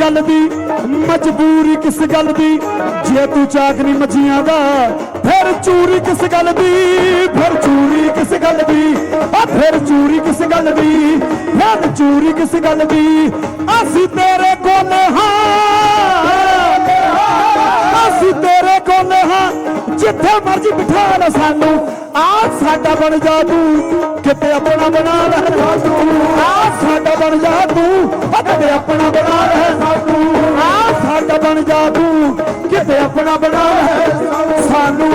ਗੱਲ ਦੀ ਮਜਬੂਰੀ ਕਿਸ ਗੱਲ ਦੀ? ਜੇ ਤੂੰ ਚਾਕਰੀ ਮੱਛੀਆਂ ਦਾ, ਫਿਰ ਚੂਰੀ ਕਿਸ ਗੱਲ ਦੀ? ਫਿਰ ਚੂਰੀ ਕਿਸ ਗੱਲ ਦੀ? ਆ ਫਿਰ ਚੂਰੀ ਕਿਸ ਗੱਲ ਦੀ? ਫਿਰ ਚੂਰੀ ਕਿਸ ਗੱਲ ਦੀ? ਅਸੀਂ ਤੇਰੇ ਕੋਲ ਹਾਂ। ਅਸੀਂ ਤੇਰੇ ਕੋਲ ਹਾਂ। ਜਿੱਥੇ ਮਰਜ਼ੀ ਬਿਠਾ ਲੈ ਸਾਨੂੰ। ਆ ਸਾਡਾ ਬਣ ਜਾ ਤੂੰ, ਕਿਤੇ ਆਪਣਾ ਬਣਾ ਲੈ ਸਾਨੂੰ ਆ ਸਾਡਾ ਬਣ ਜਾ ਤੂੰ, ਕਿਤੇ ਆਪਣਾ ਬਣਾ ਲੈ ਸਾਨੂੰ ਆ ਸਾਡਾ ਬਣ ਜਾ ਤੂੰ, ਕਿਤੇ ਆਪਣਾ ਬਣਾ ਲੈ ਸਾਨੂੰ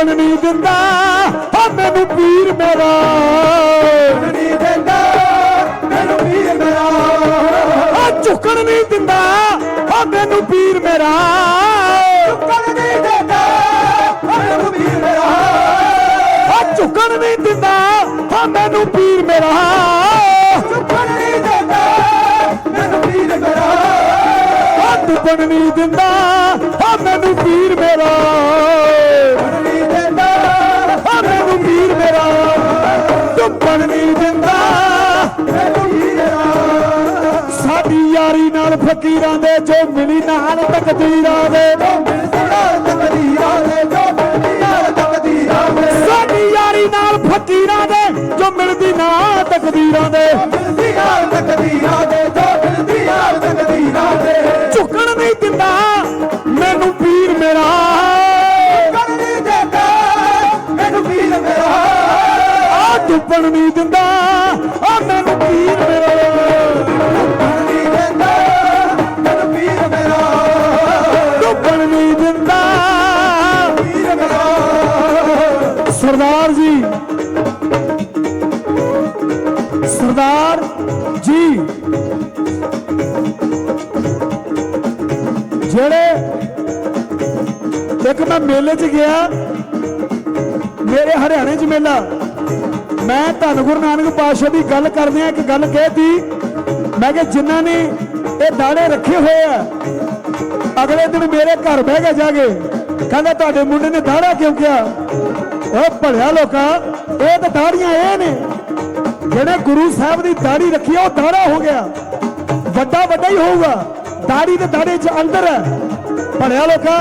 ਹਾਂ ਟਿਕਣ ਨਹੀਂ ਦਿੰਦਾ ਹਾਂ ਮੈਨੂੰ ਪੀਰ ਮੇਰਾ। ਨਹੀਂ ਦਿੰਦਾ ਮੈਨੂੰ ਪੀਰ ਮੇਰਾ। ਹਾਂ ਝੁਕਣ ਨਹੀਂ ਦਿੰਦਾ ਹਾਂ ਮੈਨੂੰ ਪੀਰ ਮੇਰਾ। ਕਰ ਨਹੀਂ ਦਿੰਦਾ ਮੈਨੂੰ ਪੀਰ ਮੇਰਾ। ਹਾਂ ਝੁਕਣ ਨਹੀਂ ਦਿੰਦਾ ਹਾਂ ਮੈਨੂੰ ਪੀਰ ਮੇਰਾ। ਕਰ ਨਹੀਂ ਦਿੰਦਾ ਮੈਨੂੰ ਪੀਰ ਮੇਰਾ। ਹਾਂ ਟੁੱਟਣ ਨਹੀਂ ਦਿੰਦਾ ਹਾਂ ਮੈਨੂੰ ਪੀਰ ਮੇਰਾ। ਫਕੀਰਾਂ ਦੇ ਜੋ ਮਿਲੀ ਨਾਲ ਤਕਦੀਰਾਂ ਦੇ। ਮਿਲਦੀ ਨਾਲ ਤਕਦੀਰਾਂ ਦੇ ਜੋ ਮਿਲਦੀ ਨਾਲ ਤਕਦੀਰਾਂ ਦੇ। ਸਾਡੀ ਯਾਰੀ ਨਾਲ ਫਕੀਰਾਂ ਦੇ ਜੋ ਮਿਲਦੀ ਨਾਲ ਤਕਦੀਰਾਂ ਦੇ। ਮਿਲਦੀ ਨਾਲ ਤਕਦੀਰਾਂ ਦੇ ਜੋ ਮਿਲਦੀ ਨਾਲ ਤਕਦੀਰਾਂ ਦੇ। ਝੁਕਣ ਨਹੀਂ ਦਿੰਦਾ ਮੈਨੂੰ ਪੀਰ ਮੇਰਾ। ਕਰ ਨਹੀਂ ਦਿੰਦਾ ਮੈਨੂੰ ਪੀਰ ਮੇਰਾ। ਆ ਡੁੱਬਣ ਨਹੀਂ ਦਿੰਦਾ ਸਰਦਾਰ ਜੀ। ਜਿਹੜੇ ਇੱਕ ਮੈਂ ਮੇਲੇ 'ਚ ਗਿਆ, ਮੇਰੇ ਹਰਿਆਣੇ 'ਚ ਮੇਲਾ। ਮੈਂ ਧੰਨ ਗੁਰੂ ਨਾਨਕ ਪਾਤਸ਼ਾਹ ਦੀ ਗੱਲ ਕਰਦੇ ਆ ਇੱਕ ਗੱਲ ਕਹਿਤੀ। ਮੈਂ ਕਿ ਜਿਨ੍ਹਾਂ ਨੇ ਇਹ ਦਾੜੇ ਰੱਖੇ ਹੋਏ ਆ, ਅਗਲੇ ਦਿਨ ਮੇਰੇ ਘਰ ਬਹਿ ਕੇ ਜਾ ਕੇ ਕਹਿੰਦਾ, ਤੁਹਾਡੇ ਮੁੰਡੇ ਨੇ ਦਾੜਾ ਕਿਉਂ ਕਿਹਾ? ਉਹ ਭਲਿਆ ਲੋਕਾਂ, ਇਹ ਤਾਂ ਦਾੜੀਆਂ ਇਹ ਨੇ। ਜਿਹੜੇ ਗੁਰੂ ਸਾਹਿਬ ਦੀ ਦਾੜੀ ਰੱਖੀ ਆ, ਉਹ ਦਾੜਾ ਹੋ ਗਿਆ। ਵੱਡਾ ਵੱਡਾ ਹੀ ਹੋਊਗਾ। ਦਾੜੀ ਤੇ ਦਾੜੇ 'ਚ ਅੰਦਰ ਹੈ। ਭਲਿਆ ਲੋਕਾਂ,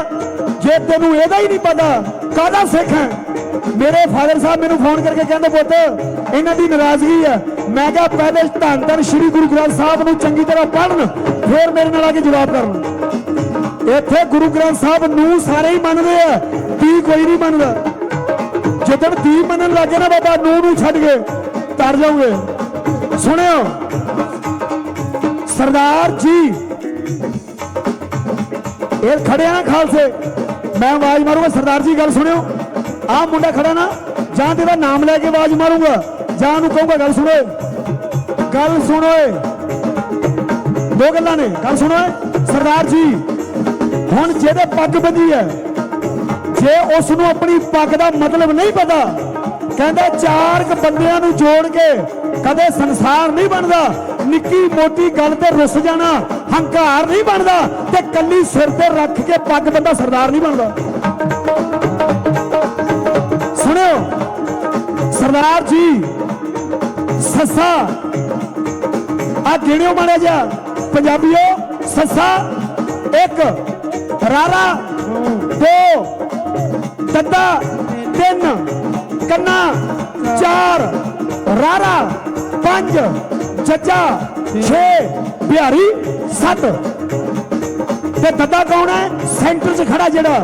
ਜੇ ਤੈਨੂੰ ਇਹਦਾ ਹੀ ਨਹੀਂ ਪਤਾ, ਕਾਹਦਾ ਸਿੱਖ ਹੈ? ਮੇਰੇ ਫਾਦਰ ਸਾਹਿਬ ਮੈਨੂੰ ਫੋਨ ਕਰਕੇ ਕਹਿੰਦੇ, ਪੁੱਤ, ਇਹਨਾਂ ਦੀ ਨਾਰਾਜ਼ਗੀ ਹੈ। ਮੈਂ ਕਿਹਾ, ਪਹਿਲੇ ਧੰਨ ਧੰਨ ਸ੍ਰੀ ਗੁਰੂ ਗ੍ਰੰਥ ਸਾਹਿਬ ਨੂੰ ਚੰਗੀ ਤਰ੍ਹਾਂ ਪੜ੍ਹਨ, ਫਿਰ ਮੇਰੇ ਨਾਲ ਆ ਕੇ ਜਵਾਬ ਕਰਨ। ਇੱਥੇ ਗੁਰੂ ਗ੍ਰੰਥ ਸਾਹਿਬ ਨੂੰ ਸਾਰੇ ਹੀ ਮੰਨਦੇ ਆ ਤੀ ਕੋਈ ਨਹੀਂ ਮੰਨਦਾ। ਜਦੋਂ ਤੀ ਮੰਨਣ ਲੱਗੇ ਨਾ, ਬਾਬਾ ਨੂੰ ਨੂੰ ਛੱਡ ਕੇ ਤਰ ਜਾਓਗੇ? ਸੁਣਿਓ। ਸਰਦਾਰ ਜੀ। ਇਹ ਖੜਿਆ ਨਾ ਖਾਲਸੇ। ਮੈਂ ਆਵਾਜ਼ ਮਾਰੂੰਗਾ, ਸਰਦਾਰ ਜੀ ਗੱਲ ਸੁਣਿਓ। ਆਹ ਮੁੰਡਾ ਖੜਾ ਨਾ, ਜਾਂ ਤੇਰਾ ਨਾਮ ਲੈ ਕੇ ਆਵਾਜ਼ ਮਾਰੂੰਗਾ। ਜਾਂ ਨੂੰ ਕਹੂੰਗਾ, ਗੱਲ ਸੁਣੋ ਗੱਲ ਸੁਣੋ ਦੋ ਗੱਲਾਂ ਨੇ, ਗੱਲ ਸੁਣੋ ਸਰਦਾਰ ਜੀ, ਹੁਣ ਜਿਹਦੇ ਪੱਗ ਬੰਦੀ ਹੈ, ਜੇ ਉਸ ਨੂੰ ਆਪਣੀ ਪੱਗ ਦਾ ਮਤਲਬ ਨਹੀਂ ਪਤਾ ਕਹਿੰਦਾ ਚਾਰ ਕ ਬੰਦਿਆਂ ਨੂੰ ਜੋੜ ਕੇ ਕਦੇ ਸੰਸਾਰ ਨਹੀਂ ਬਣਦਾ। ਨਿੱਕੀ ਮੋਟੀ ਗੱਲ ਤੇ ਰੁੱਸ ਜਾਣਾ ਹੰਕਾਰ ਨਹੀਂ ਬਣਦਾ ਤੇ ਕੱਲੀ ਸਿਰ ਤੇ ਰੱਖ ਕੇ ਪੱਗ ਬੰਦਾ ਸਰਦਾਰ ਨਹੀਂ ਬਣਦਾ। ਸੁਣਿਓ, ਸਰਦਾਰ ਜੀ, ਸੱਸਾ ਆ ਗਿਣਿਓ ਮਾੜਾ ਜਾ ਪੰਜਾਬੀਓ, ਸੱਸਾ, ਇੱਕ, ਰਾਰਾ, ਦੋ ਦੱਦਾ ਤਿੰਨ। ਕੰਨਾ, ਚਾਰ, ਰਾਰਾ, ਪੰਜ, ਜੱਜਾ 6 ਬਿਹਾਰੀ 7 ਤੇ ਦੱਦਾ ਕੌਣ ਹੈ? ਸੈਂਟਰ 'ਚ ਖੜਾ ਜਿਹੜਾ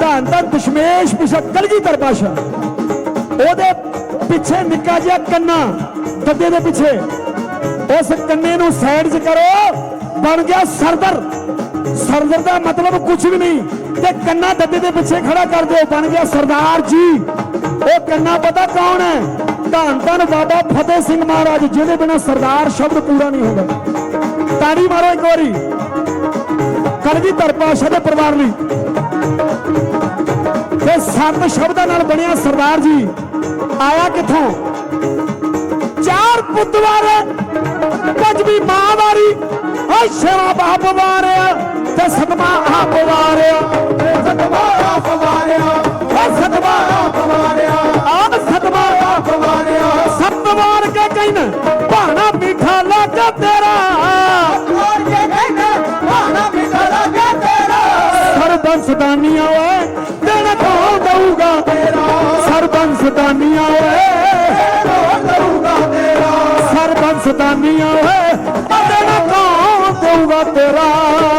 ਧੰਨ ਧੰਨ ਦਸ਼ਮੇਸ਼ ਪਿਛਾ ਕਲਗੀਧਰ ਪਾਸ਼ਾ ਉਹਦੇ ਪਿੱਛੇ ਨਿੱਕਾ ਜਿਹਾ ਕੰਨਾ ਦੱਦੇ ਦੇ ਪਿੱਛੇ। ਉਸ ਕੰਨੇ ਨੂੰ ਸਾਈਡ 'ਚ ਕਰੋ, ਬਣ ਗਿਆ ਸਰਦਰ। ਸਰਦਰ ਦਾ ਮਤਲਬ ਕੁਝ ਵੀ ਨਹੀਂ। ਤੇ ਕੰਨਾ ਦੱਦੇ ਦੇ ਪਿੱਛੇ ਖੜਾ ਕਰ ਦਿਓ, ਬਣ ਗਿਆ ਸਰਦਾਰ ਜੀ। ਉਹ ਕੰਨਾ ਪਤਾ ਕੌਣ ਹੈ? ਧੰਨ ਧੰਨ ਬਾਬਾ ਫਤਿਹ ਸਿੰਘ ਮਹਾਰਾਜ, ਜਿਹਦੇ ਬਿਨਾ ਸਰਦਾਰ ਸ਼ਬਦ ਪੂਰਾ ਨਹੀਂ ਹੁੰਦਾ। ਤਾੜੀ ਮਾਰੋ ਇੱਕ ਵਾਰੀ। ਕਲਗੀਧਰ ਪਾਸ਼ਾ ਦੇ ਪਰਿਵਾਰ ਲਈ। ਤੇ ਸੱਤ ਸ਼ਬਦਾਂ ਨਾਲ ਬਣਿਆ ਸਰਦਾਰ ਜੀ, ਆਇਆ ਕਿੱਥੋਂ? ਚਾਰ ਪੁੱਤਵਾਰ, ਪੰਜਵੀਂ ਮਾਂ ਵਾਰੀ। ਓ ਛੇਵਾਂ ਬਾਪ ਵਾਰਿਆ ਤੇ ਸਤਵਾਂ ਆਪ ਵਾਰਿਆ। ਸਤਵਾਰ ਭਾਣਾ ਮਿੱਠਾ ਲੱਗਾ ਤੇਰਾ। ਹੋਰ ਕੇ ਕਹਿੰਦਾ ਮਾਨਾ ਮਿੱਠਾ ਲੱਗਾ ਤੇਰਾ ਸਰਬੰਸ ਦਾਨੀਆਂ ਓਏ ਦੇਣਾ ਕੌਣ ਦਊਗਾ ਤੇਰਾ? ਸਰਬੰਸ ਦਾਨੀਆਂ ਓਏ ਕੌਣ ਦਊਗਾ ਤੇਰਾ ਸਰਬੰਸ ਦਾਨੀਆਂ ਓਏ ਦੇਣਾ ਕੌਣ ਦਊਗਾ ਤੇਰਾ?